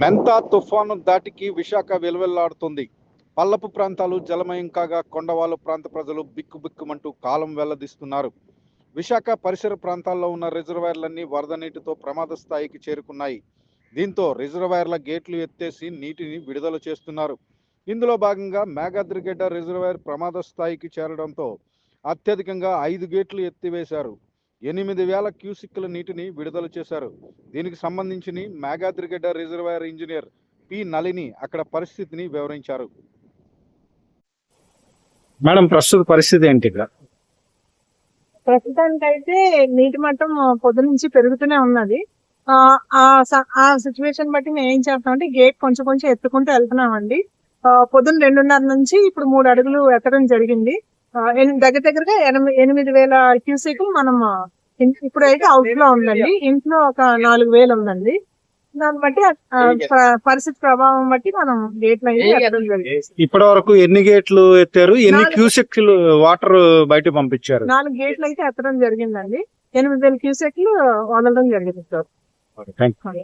మెంతా తుఫాను దాటికి విశాఖ వెలువెల్లాడుతుంది. పల్లపు ప్రాంతాలు జలమయం కాగా కొండవాళ్ళు ప్రాంత ప్రజలు బిక్కుబిక్కుమంటూ కాలం వెల్లదీస్తున్నారు. విశాఖ పరిసర ప్రాంతాల్లో ఉన్న రిజర్వాయర్లన్నీ వరద నీటితో ప్రమాద స్థాయికి చేరుకున్నాయి. దీంతో రిజర్వాయర్ల గేట్లు ఎత్తేసి నీటిని విడుదల చేస్తున్నారు. ఇందులో భాగంగా మేఘాద్రిగడ్డ రిజర్వాయర్ ప్రమాద స్థాయికి చేరడంతో అత్యధికంగా ఐదు గేట్లు ఎత్తివేశారు. ఎనిమిది వేల క్యూసిక్ల నీటిని విడుదల చేశారు. దీనికి సంబంధించి Meghadrigedda reservoir engineer P. Nalini అక్కడ పరిస్థితిని వివరించారు. మేడం ప్రస్తుత పరిస్థితి ఏంటి ఇక్కడ? ప్రస్తుతానికి అయితే నీటి మట్టం పొద్దు నుంచి పెరుగుతూనే ఉన్నది. ఆ, ఆ స- ఆ సిచ్యువేషన్ బట్టి మేము ఏం చేస్తామంటే గేట్ కొంచెం కొంచెం ఎత్తుకుంటూ వెళ్తున్నామండి. పొద్దున్న రెండున్నర నుంచి ఇప్పుడు మూడు అడుగులు ఎత్తడం జరిగింది. దగ్గర దగ్గరగా ఎనిమిది ఎనిమిది వేల క్యూసెక్ మనం ఇన్- ఇప్పుడైతే అవుట్లో ఉందండి. ఇంట్లో ఒక నాలుగు వేలు ఉందండి. దాన్ని బట్టి పరిస్థితి ప్రభావం బట్టి మనం గేట్లు? అయితే ఎత్తడం జరిగింది ఇప్పటి వరకు ఎన్ని గేట్లు ఎత్తారు? ఎన్ని నాలుగు. క్యూసెక్లు వాటర్ బయట పంపించారు? నాలుగు గేట్లు అయితే ఎత్తడం జరిగిందండి. ఎనిమిది వేల క్యూసెక్లు వదలడం జరిగింది సార్.